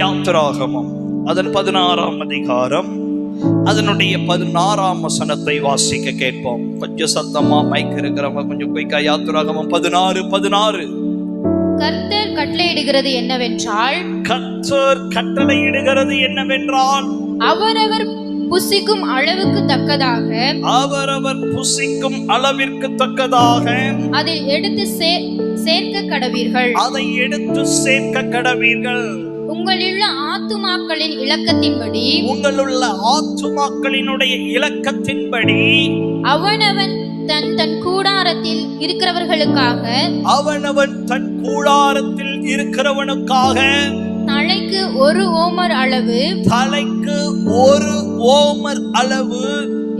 யாத்திராகமம் அதன் பதினாறாம் அதிகாரம் அதனுடைய பதினாறாம் வசனத்தை வாசிக்க கேட்போம். கொஞ்சம் சத்தமா மைக் இருக்கிறவங்க கொஞ்சம் குயிக்கா யாத்திராகமம் பதினாறு பதினாறு. கர்த்தர் கட்டளையிடுகிறது என்னவென்றால் கத்தர் கட்டளையிடுகிறது என்னவென்றால் அவரவர் புசிக்கும் அளவுக்கு தக்கதாக அவரவர் புசிக்கும் அளவிற்கு தக்கதாக அதில் எடுத்து சேர்க்க கடவீர்கள். அதை எடுத்து சேர்க்க கடவீர்கள். உங்களிலுள்ள ஆத்துமாக்களின் இலக்கத்தின்படி உங்களுள்ள ஆத்துமாக்களினுடைய இலக்கத்தின்படி அவனவன் தன் தன் கூடாரத்தில் இருக்கிறவர்களுக்காக அவனவன் தன் கூடாரத்தில் இருக்கிறவனுக்காக தலைக்கு ஒரு ஓமர் அளவு தலைக்கு ஒரு ஓமர் அளவு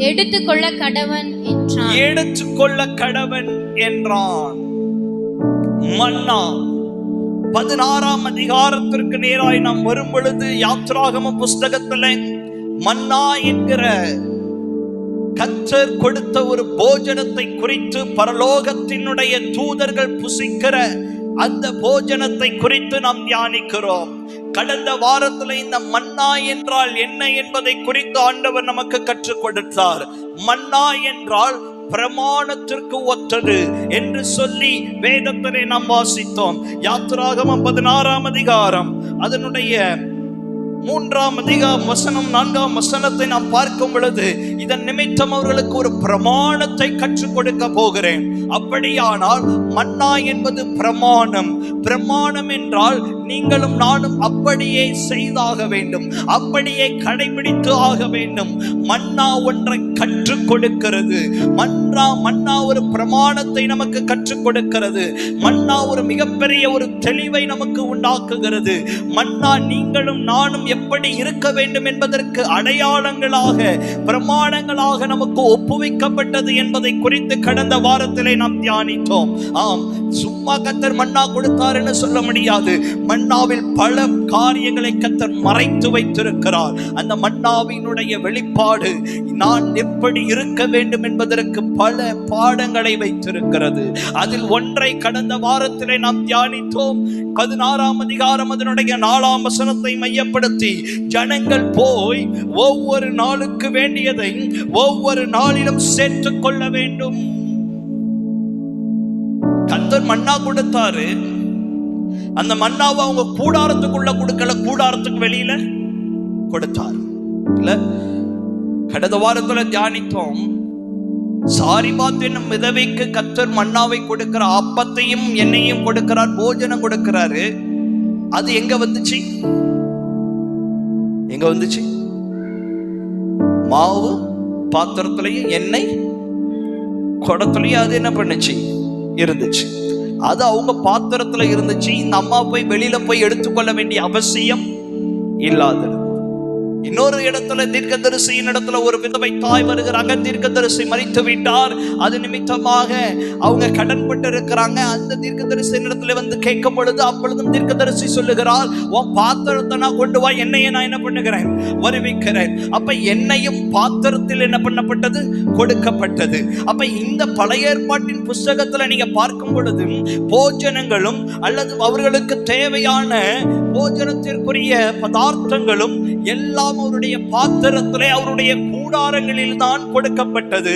எடுத்துக்கொள்ள கடவன் என்றான். எடுத்துக்கொள்ள கடவன் என்றான். மன்னா பதினாறாம் அதிகாரத்திற்கு நேராய் நாம் வரும் பொழுது யாத்ராகம புஸ்தகத்துல மன்னா என்கிற கற்றர் கொடுத்த ஒரு போஜனத்தை குறித்து பரலோகத்தினுடைய தூதர்கள் புசிக்கிற அந்த போஜனத்தை குறித்து நாம் தியானிக்கிறோம். கடந்த வாரத்துல இந்த மன்னா என்றால் என்ன என்பதை குறித்து ஆண்டவர் நமக்கு கற்றுக் கொடுத்தார். மன்னா என்றால் பிரமாணத்திற்கு ஒற்றது என்று சொல்லி வேதத்தினை நாம் வாசித்தோம். யாத்திராகமம் பதினாறாம் அதிகாரம். அதனுடைய மூன்றாம் அதிகாரம் வசனம் நான்காம் வசனத்தை நாம் பார்க்கும் பொழுது இதன் நிமித்தம் அவர்களுக்கு ஒரு பிரமாணத்தை கற்றுக் கொடுக்க போகிறேன். அப்படியானால் மன்னா என்பது பிரமாணம். பிரமாணம் என்றால் நீங்களும் நானும் அப்படியே செய்தாக வேண்டும். அப்படியே கடைபிடித்து ஆக வேண்டும். மன்னா ஒன்றை கற்றுக் கொடுக்கிறது. மன்னா மன்னா ஒரு பிரமாணத்தை நமக்கு கற்றுக் கொடுக்கிறது. மன்னா ஒரு மிகப்பெரிய ஒரு தெளிவை நமக்கு உண்டாக்குகிறது. மன்னா நீங்களும் நானும் எப்படி இருக்க வேண்டும் என்பதற்கு அடையாளங்களாக பிரமாணங்களாக நமக்கு ஒப்புவிக்கப்பட்டது என்பதை குறித்து கடந்த வாரத்திலே நாம் தியானித்தோம். ஆம் சும்மா கத்தர் மன்னா கொடுத்தாருன்னு சொல்ல முடியாது. மன்னாவில் பல காரியங்களை கத்தர் மறைத்து வைத்திருக்கிறார். அந்த மன்னாவினுடைய வெளிப்பாடு நான் எப்படி இருக்க வேண்டும் என்பதற்கு பல பாடங்களை வைத்திருக்கிறது. அதில் ஒன்றை கடந்த வாரத்திலே நாம் தியானித்தோம். பதினாறாம் அதிகாரம் அதனுடைய நாலாம் வசனத்தை மையப்படுத்தி ஜனங்கள் போய் ஒவ்வொரு நாளுக்கு வேண்டியதை ஒவ்வொரு நாளிலும் சேர்த்துக் கொள்ள வேண்டும். கத்தர் மன்னா கொடுத்தாரு. அந்த மன்னாவை அவங்க கூடாரத்துக்குள்ள கொடுக்கல கூடாரத்துக்கு வெளியில கொடுத்தார். இல்ல கடந்த வாரத்துல தியானித்தோம். சாரிபாத் என்னும் விதவைக்கு கத்தர் மன்னாவை கொடுக்கிற அப்பத்தையும் எண்ணெயும் கொடுக்கிறார் போஜனம் கொடுக்கிறாரு. அது எங்க வந்துச்சு? எங்க வந்துச்சு? மாவு பாத்திரத்திலையும் எண்ணெய் குடத்துலையும் அது என்ன பண்ணுச்சு? இருந்துச்சு. அது அவங்க பாத்திரத்துல இருந்துச்சு. இந்த அம்மா போய் வெளியில போய் எடுத்துக்கொள்ள வேண்டிய அவசியம் இல்லாதது. இன்னொரு இடத்துல தீர்க்க தரிசியின் இடத்துல ஒரு விதவை தாய் வருகிறாங்க. தீர்க்க தரிசி மறித்து விட்டார். அது நிமித்தமாக அவங்க கடன் பட்டு இருக்கிறாங்க அந்த தீர்க்க தரிசியின் இடத்துல வந்து கேட்கும் பொழுது அப்பொழுதும் தீர்க்க தரிசி சொல்லுகிறார் உன் பாத்திரத்தை நான் கொண்டு வா. என்னையே நான் என்ன பண்ணுகிறேன்? வருவிக்கிறேன். அப்ப என்னையும் பாத்திரத்தில் என்ன பண்ணப்பட்டது? கொடுக்கப்பட்டது. அப்ப இந்த பழைய ஏற்பாட்டின் புஸ்தகத்துல நீங்க பார்க்கும் பொழுது போஜனங்களும் அல்லது அவர்களுக்கு தேவையான போஜனத்திற்குரிய பதார்த்தங்களும் எல்லா எல்லாம் அவருடைய பாத்திரத்திலே அவருடைய கூடாரங்களில் தான் கொடுக்கப்பட்டது.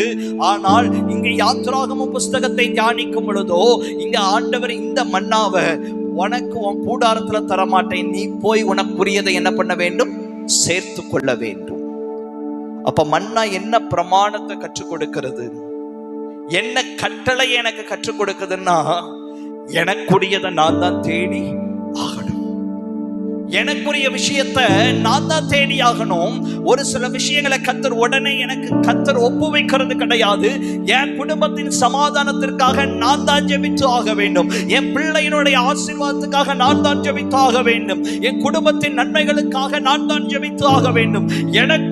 ஆனால் இங்க யாத்ராகம புஸ்தகத்தை தியானிக்கும் பொழுதோ இங்க ஆண்டவர் இந்த மன்னாவை உனக்கு உன் கூடாரத்துல தரமாட்டேன் நீ போய் உனக்குரியதை என்ன பண்ண வேண்டும்? சேர்த்து கொள்ள வேண்டும். அப்ப மன்னா என்ன பிரமாணத்தை கற்றுக் கொடுக்கிறது? என்ன கட்டளை எனக்கு கற்றுக் கொடுக்குதுன்னா எனக்குரியதை நான் தான் தேடி எனக்குரிய விஷயத்தை நான் தான் தேடி ஆகணும். ஒரு சில விஷயங்களை கத்தர் உடனே எனக்கு கத்தர் ஒப்பு வைக்கிறது கிடையாது. என் குடும்பத்தின் சமாதானத்திற்காக நான் தான் ஜெபித்து ஆக வேண்டும். என் பிள்ளையினுடைய ஆசீர்வாதத்துக்காக நான் தான் ஜெபித்து ஆக வேண்டும். என் குடும்பத்தின் நன்மைகளுக்காக நான் தான் ஜெபித்து ஆக வேண்டும்.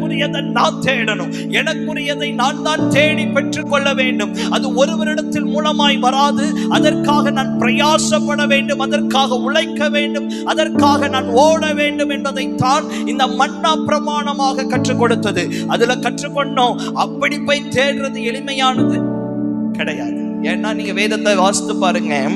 எனக்குரியதை நான் தேடணும். எனக்குரியதை நான் தான் தேடி பெற்றுக்கொள்ள வேண்டும். அது ஒருவரிடத்தில் மூலமாய் வராது. அதற்காக நான் பிரயாசப்பட வேண்டும். அதற்காக உழைக்க வேண்டும். அதற்காக நான் ஓட வேண்டும் என்பதைத்தான் இந்த மன்னா பிரமாணமாக கற்றுக் கொடுத்தது. அதுல கற்றுக்கொண்டோம் அப்படி போய் தேடுறது எளிமையானது கிடையாது. ஏன்னா நீங்க வேதத்தை வாசித்து பாருங்க.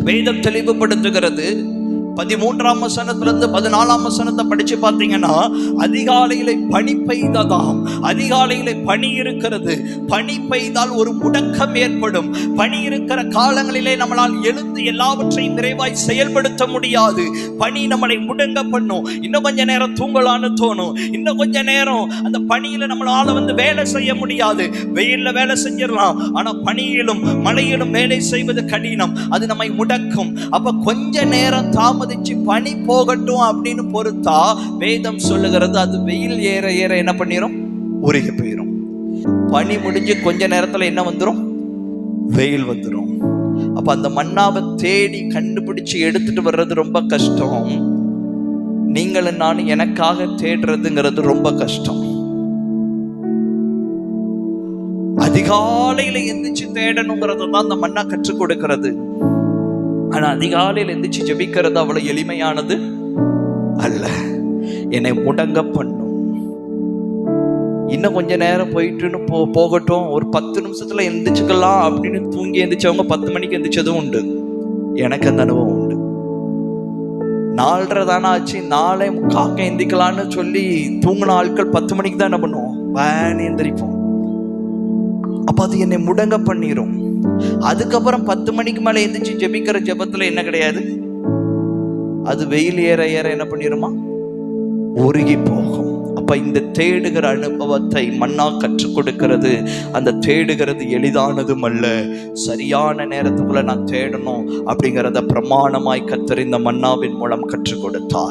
வேதம் தெளிவுபடுத்துகிறது. பதிமூன்றாம் வசனத்திலிருந்து பதினாலாம் வசனத்தை படிச்சு பார்த்தீங்கன்னா அதிகாலையிலே பனி பெய்ததாம். அதிகாலையிலே பனி இருக்கிறது. பனி பெய்தால் ஒரு முடக்கம் ஏற்படும். பனி இருக்கிற காலங்களிலே நம்மளால் எழுந்து எல்லாவற்றையும் விரைவாய் செயல்படுத்த முடியாது. பனி நம்மளை முடங்க பண்ணும். இன்னும் கொஞ்ச நேரம் தூங்கலான்னு தோணும். இன்னும் கொஞ்ச நேரம் அந்த பனியில நம்மளால வந்து வேலை செய்ய முடியாது. வெயில்ல வேலை செஞ்சிடலாம். ஆனா பனியிலும் மழையிலும் வேலை செய்வது கடினம். அது நம்மை முடக்கும். அப்ப கொஞ்ச நேரம் தாமதிச்சு பனி போகட்டும் அப்படின்னு பொறுத்தா வேதம் சொல்லுகிறது அது வெயில் ஏற ஏற என்ன பண்ணிரும்? உருகி போயிரும். பனி முடிஞ்சு கொஞ்ச நேரத்துல என்ன வந்துடும் வெயில் வந்துடும் அப்ப அந்த மண்ணாவை தேடி கண்டுபிடிச்சு எடுத்துட்டு வர்றது ரொம்ப கஷ்டம். நீங்களும் நான் எனக்காக தேடுறதுங்கிறது ரொம்ப கஷ்டம். அதிகாலையில எந்திரிச்சு தேடணுங்கிறது தான் அந்த மண்ணா கற்றுக் கொடுக்கிறது. ஆனா அதிகாலையில் எந்திரிச்சு ஜெபிக்கிறது அவ்வளவு எளிமையானது அல்ல. என்னை முடங்க பண்ணும். இன்னும் கொஞ்ச நேரம் போயிட்டுன்னு போ போகட்டும். ஒரு பத்து நிமிஷத்துல எந்திரிச்சுக்கலாம் அப்படின்னு தூங்கி எந்திரிச்சவங்க பத்து மணிக்கு எந்திரிச்சதும் உண்டு. எனக்கு அந்த அனுபவம் உண்டு. நாலரை தானே ஆச்சு. நாளை காக்க எந்திக்கலான்னு சொல்லி தூங்கின ஆட்கள் பத்து மணிக்கு தான் என்ன பண்ணுவோம்? வேன் எந்திரிப்போம். அப்ப அது என்னை முடங்க பண்ணிரும். அதுக்கப்புறம் பத்து மணிக்கு மேலே எந்திரிச்சு ஜெபிக்கிற ஜெபத்துல என்ன கிடையாது? அது வெயில் ஏற ஏற என்ன பண்ணிருமா? உருகி போகும். அப்ப இந்த தேடுகிற அனுபவத்தை மண்ணா கற்றுக் கொடுக்கிறது. அந்த தேடுகிறது எளிதானதும் அல்ல. சரியான நேரத்துக்குள்ள நான் தேடணும் அப்படிங்கிறத பிரமாணமாய் கத்தறிந்த மன்னாவின் மூலம் கற்றுக் கொடுத்தார்.